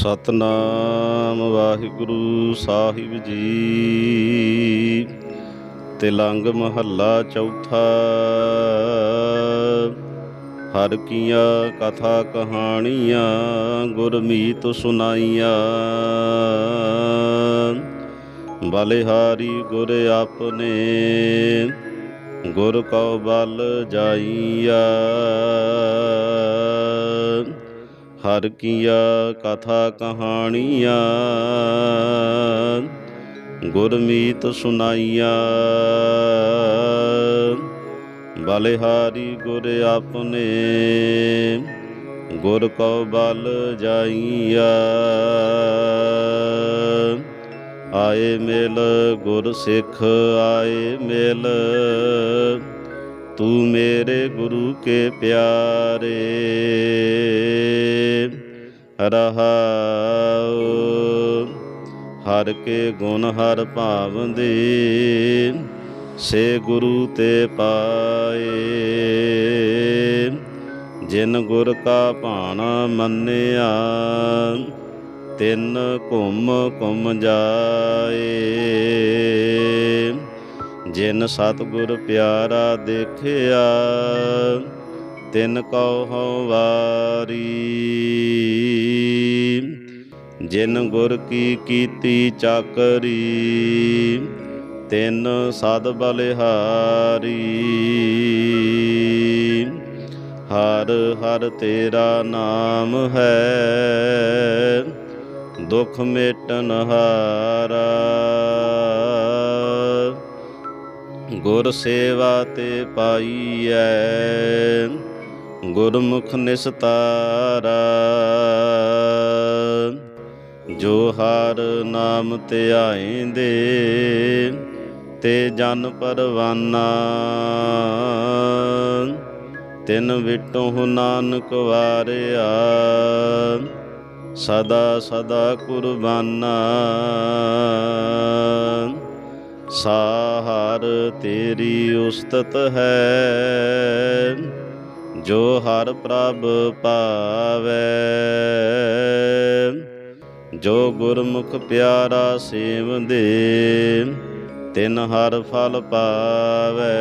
ਸਤਨਾਮ ਵਾਹਿਗੁਰੂ ਸਾਹਿਬ ਜੀ। ਤਿਲੰਗ ਮਹੱਲਾ ਚੌਥਾ। ਹਰ ਕੀਆਂ ਕਥਾ ਕਹਾਣੀਆਂ, ਗੁਰਮੀਤ ਸੁਨਾਈਆਂ ਬਲਿਹਾਰੀ ਗੁਰ ਆਪਨੇ ਗੁਰ ਕਉ ਬਲ ਜਾਈਆ। ਹਰ ਕੀਆ ਕਥਾ ਕਹਾਣੀਆਂ। ਗੁਰਮੀਤ ਸੁਨਾਈਆਂ। ਬਲਿਹਾਰੀ ਗੁਰ ਆਪਨੇ ਗੁਰ ਕਉ ਬਲ ਜਾਈਆ। ਆਏ ਮਿਲ ਗੁਰ ਸਿੱਖ, ਆਏ ਮਿਲ ਤੂੰ ਮੇਰੇ ਗੁਰੂ ਕੇ ਪਿਆਰੇ। ਰਹਾਉ, ਹਰ ਕੇ ਗੁਣ ਹਰ ਭਾਵੰਦੇ, ਸੇ ਗੁਰੂ ਤੇ ਪਾਏ। ਜਿਨ ਗੁਰ ਕਾ ਭਾਣਾ ਮੰਨਿਆ, ਤਿੰਨ ਘੁੰਮ ਘੁੰਮ ਜਾਏ। ਜਿਨ ਸਤਿਗੁਰ ਪਿਆਰਾ ਦੇਖਿਆ, ਤਿਨ ਕਉ ਹਉ ਵਾਰੀ। ਜਿਨ ਗੁਰ ਕੀ ਕੀਤੀ ਚਾਕਰੀ, ਤਿਨ ਸਦ ਬਲਿਹਾਰੀ। ਹਰ ਹਰ ਤੇਰਾ ਨਾਮ ਹੈ, ਦੁਖ ਮੇਟਨ ਹਾਰਾ। ਗੁਰ ਸੇਵਾ ਤੇ ਪਾਈਐ। ਗੁਰਮੁਖ ਨਿਸਤਾਰਾ। ਜੋ ਹਰ ਨਾਮ ਧਿਆਇਂਦੇ ਤੇ ਜਨ ਪਰਵਾਨਾ। ਤਿਨ ਵਿਟੋ ਨਾਨਕ ਵਾਰਿਆ, ਸਦਾ ਸਦਾ ਕੁਰਬਾਨਾ। ਸਾਹਰ ਤੇਰੀ ਉਸਤਤ ਹੈ, ਜੋ ਹਰ ਪ੍ਰਭ ਪਾਵੇ। ਜੋ ਗੁਰਮੁਖ ਪਿਆਰਾ ਸੇਵਦੇ, ਤਿਨ ਹਰ ਫਲ ਪਾਵੇ।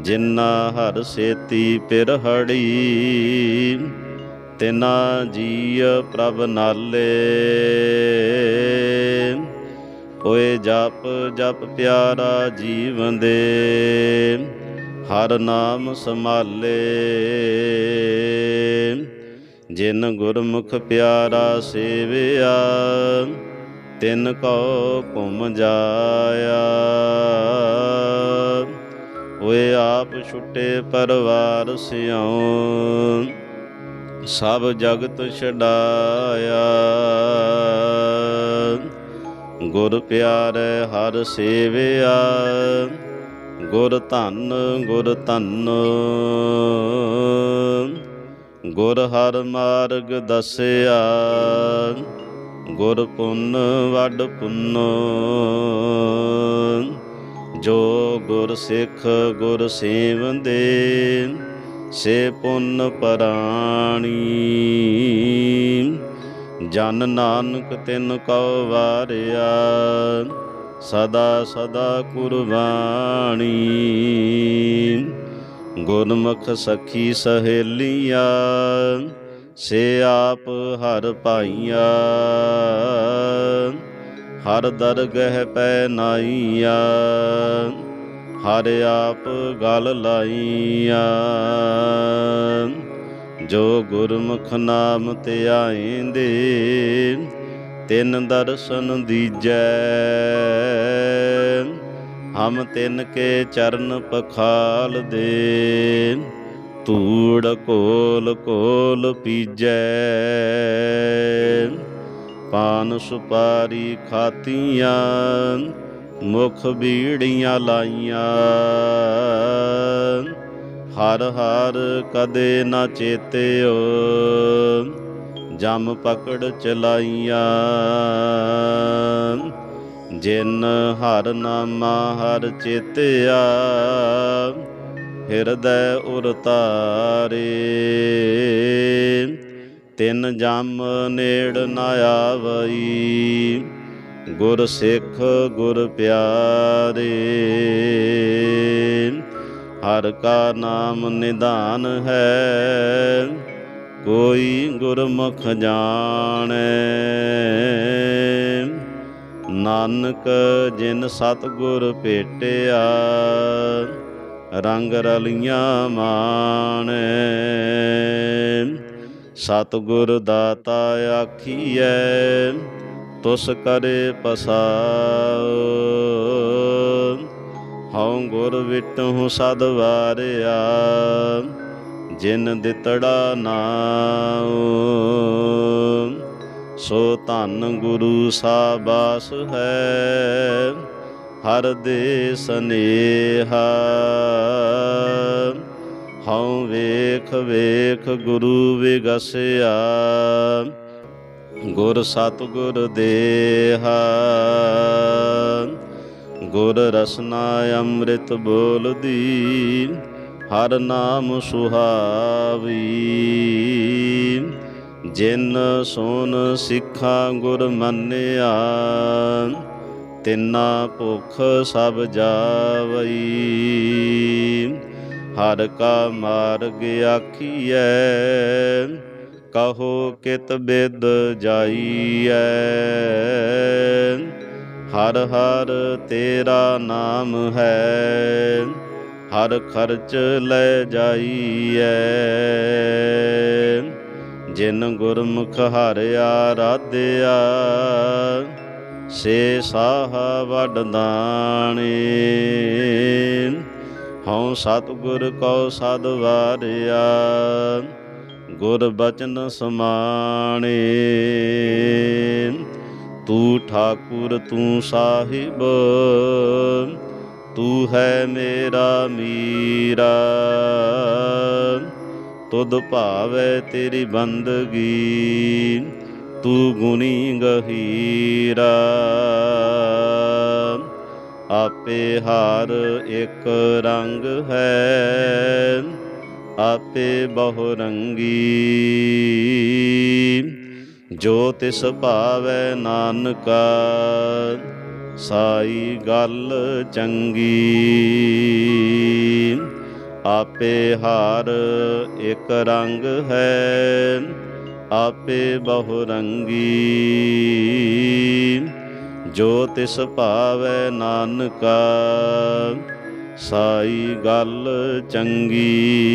ਜਿਨਾ ਹਰ ਸੇਤੀ ਪਿਰਹੜੀ ਤਿਨਾ ਜੀਅ ਪ੍ਰਭ ਨਾਲੇ। ਜਪ ਜਪ ਪਿਆਰਾ ਜੀਵਨ ਦੇ, ਹਰ ਨਾਮ ਸੰਭਾਲੇ। ਜਿਨ ਗੁਰਮੁਖ ਪਿਆਰਾ ਸੇਵਿਆ, ਤਿਨ ਕੋ ਘੁਮ ਜਾਇਆ। ਓਏ ਆਪ ਛੁੱਟੇ ਪਰਵਾਰ ਸਿਉ, ਸਭ ਜਗਤ ਛਡਾਇਆ। ਗੁਰ ਪਿਆਰੇ ਹਰ ਸੇਵਿਆ, ਗੁਰ ਧੰਨ ਗੁਰ ਧੰਨ। ਗੁਰ ਹਰ ਮਾਰਗ ਦਸਿਆ, ਗੁਰ ਪੁੰਨ ਵੱਡ ਪੁੰਨ। ਜੋ ਗੁਰ ਸਿੱਖ ਗੁਰ ਸੇਵੰਦੇ, ਸੇ ਪੁੰਨ ਪਰਾਣੀ। ਜਨ ਨਾਨਕ ਤਿਨ ਕਉ ਵਾਰਿਆ, ਸਦਾ ਸਦਾ ਕੁਰਬਾਨੀ। ਗੁਰਮੁਖ ਸਖੀ ਸਹੇਲੀਆਂ, ਸੇ ਆਪ ਹਰ ਭਾਈਆ ਹਰ ਦਰਗਹਿ ਪੈ ਨਾਈਆ, ਹਰ ਆਪ ਗਲ ਲਾਈਆ। ਜੋ ਗੁਰਮੁਖ ਨਾਮ ਧਿਆਇਂਦੇ ਤਿੰਨ ਦਰਸ਼ਨ ਦੀਜੈ। ਹਮ ਤਿੰਨ ਕੇ ਚਰਨ ਪਖਾਲ ਦੇ, ਧੂੜ ਕੋਲ ਕੋਲ ਪੀਜੈ। ਪਾਨ ਸੁਪਾਰੀ ਖਾਤੀਆਂ, ਮੁਖ ਬੀੜੀਆਂ ਲਾਈਆਂ। ਹਰ ਹਰ ਕਦੇ ਨਾ ਚੇਤਿਓ, ਜਮ ਪਕੜ ਚਲਾਈਆਂ। ਜਿਨ ਹਰ ਨਾਮਾ ਹਰ ਚੇਤਿਆ, ਹਿਰਦੈ ਉਰ ਤਾਰੇ। ਤਿੰਨ ਜਮ ਨੇੜ ਨਾ ਆਵਈ, ਗੁਰ ਸਿੱਖ ਗੁਰ ਪਿਆਰੇ। ਹਰ ਕਾ ਨਾਮ ਨਿਧਾਨ ਹੈ, ਕੋਈ ਗੁਰਮੁਖ ਜਾਣੈ। ਨਾਨਕ ਜਿਨ ਸਤਿਗੁਰ ਭੇਟਿਆ, ਰੰਗ ਰਲੀਆਂ ਮਾਣੈ। ਸਤਿਗੁਰ ਦਾਤਾ ਆਖੀਐ, ਤੁਸ ਕਰੇ ਪਸਾਉ। ਗੁਰ ਵਿਟਹੁ ਸਦ ਵਾਰਿਆ, ਜਿਨ ਦਿੱਤੜਾ ਨਾਉ। ਸੋ ਧੰਨ ਗੁਰੂ ਸਾਬਾਸ ਹੈ, ਹਰ ਦੇ ਸਨੇਹਾ। ਹਉ ਵੇਖ ਵੇਖ ਗੁਰੂ ਵਿਗਸਿਆ, ਗੁਰ ਸਤਿਗੁਰ ਦੇਹਾ। ਗੁਰ ਰਸਨਾ ਅੰਮ੍ਰਿਤ ਬੋਲਦੀ, ਹਰ ਨਾਮ ਸੁਹਾਵੀ। ਜਿਨ ਸੋਨ ਸਿੱਖਾ ਗੁਰ ਮੰਨਿਆ, ਤਿੰਨਾ ਭੁਖ ਸਭ ਜਾਵਈ। ਹਰ ਕਾ ਮਾਰਗ ਆਖੀਐ, ਕਹੋ ਕਿਤ ਬਿਦ ਜਾਈਐ। ਹਰ ਹਰ ਤੇਰਾ ਨਾਮ ਹੈ, ਹਰ ਖਰਚ ਲੈ ਜਾਈਐ। ਜਿਨ ਗੁਰਮੁਖ ਹਰਿਆ ਰਾਧਿਆ ਸੇ ਸਾਹ ਵੱਡ ਦਾਣੇ। ਹਉ ਸਤਿਗੁਰ ਕਉ ਸਦ ਵਾਰਿਆ, ਗੁਰ ਬਚਨ ਸਮਾਣੇ। ਤੂੰ ਠਾਕੁਰ ਤੂੰ ਸਾਹਿਬ, ਤੂੰ ਹੈ ਮੇਰਾ ਮੀਰਾ। ਤੁਧ ਭਾਵੈ ਤੇਰੀ ਬੰਦਗੀ, ਤੂੰ ਗੁਣੀ ਗਹੀਰਾ। ਆਪੇ ਹਾਰ ਇੱਕ ਰੰਗ ਹੈ, ਆਪੇ ਬਹੁ ਰੰਗੀ। ਜੋ ਤਿਸ ਭਾਵੈ ਨਾਨਕਾ, ਸਾਈ ਗੱਲ ਚੰਗੀ। ਆਪੇ ਹਾਰ ਇੱਕ ਰੰਗ ਹੈ, ਆਪੇ ਬਹੁ ਰੰਗੀ। ਜੋ ਤਿਸ ਭਾਵੈ ਨਾਨਕਾ, ਸਾਈ ਗੱਲ ਚੰਗੀ।